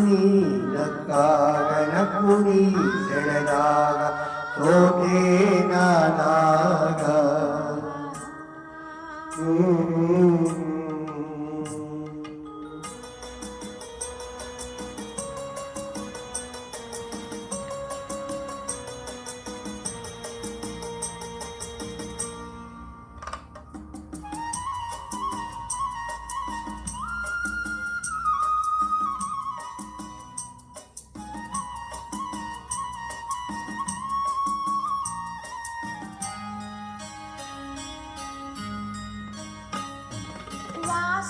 ನೀ ನಕ್ಕಾಗ ನಕ್ಕು ನೀ ಸೆಳೆದಾಗ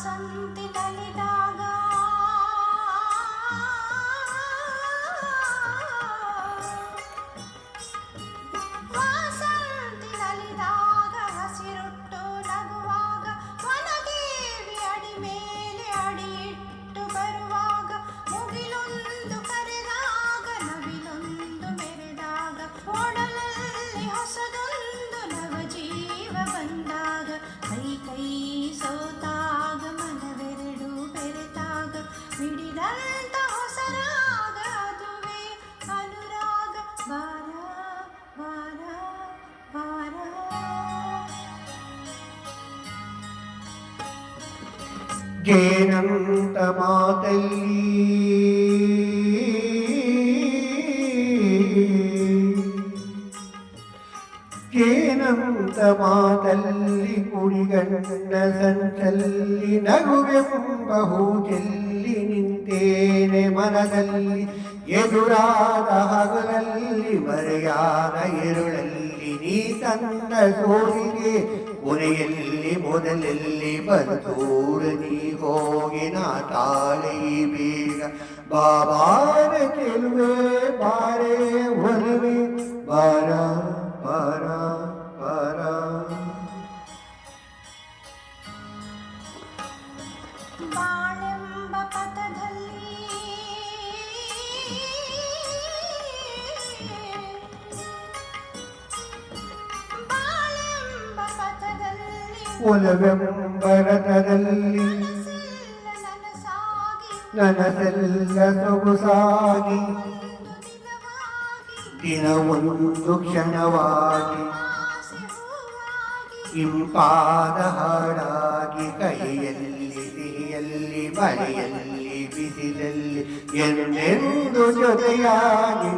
वसन्ति ललिता ಜೇನಂತ ಮಾತಲ್ಲಿ. ಜೇನಂತ ಮಾತಲ್ಲಿ ಕುಡಿಗಣ್ಣ ಸಂಚಲ್ಲಿ ನಗುವೆಂಬ ಹೂಜಲ್ಲಿ ನಿಂತೇನೆ ಮನದಲ್ಲಿ. ಎದುರಾದ ಹಗಲಲ್ಲಿ ಮರೆಯಾದ ಇರುಳಲ್ಲಿ ನೀ ತಂದ ಸೋಲಿಗೆ ಕೊನೆಯಲ್ಲಿ ಮೊದಲಲ್ಲಿ ಬಂದೂರ ನೀ ಹೋಗಿ ನಾ ತಾಳಿ ಬೇಗ ಬಾಬಾರ ಚೆಲುವೆ ಬಾರೆ ಒಲವೆ ಬಾರ ಬಾರ ಬಾರ ಬಾಳೆಂಬ ನನಸಾಗಿ ನನಸೆಲ್ಲ ಸೊಗಸಾಗಿ ದಿನವೊಂದು ಕ್ಷಣವಾಗಿ ಇಂಪಾದ ಹಾಡಾಗಿ ಕೈಯಲ್ಲಿ ಸಿಹಿಯಲ್ಲಿ ಮಳೆಯಲ್ಲಿ ಬಿಸಿಲಲ್ಲಿ ಎಂದೆಂದು ಜೊತೆಯಾಗಿ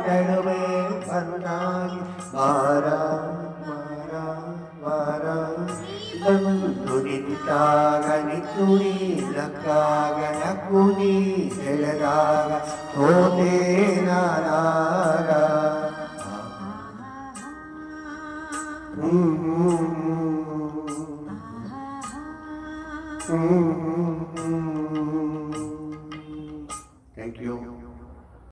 ಕೆಟ್ಟಾಗ ನಿದ್ದುಡಿ ನಕ್ಕಾಗ ನಕ್ಕುನಿ ಎಳೆದಾಗ ಹೋದೇ ನಾನಾಗ Thank you.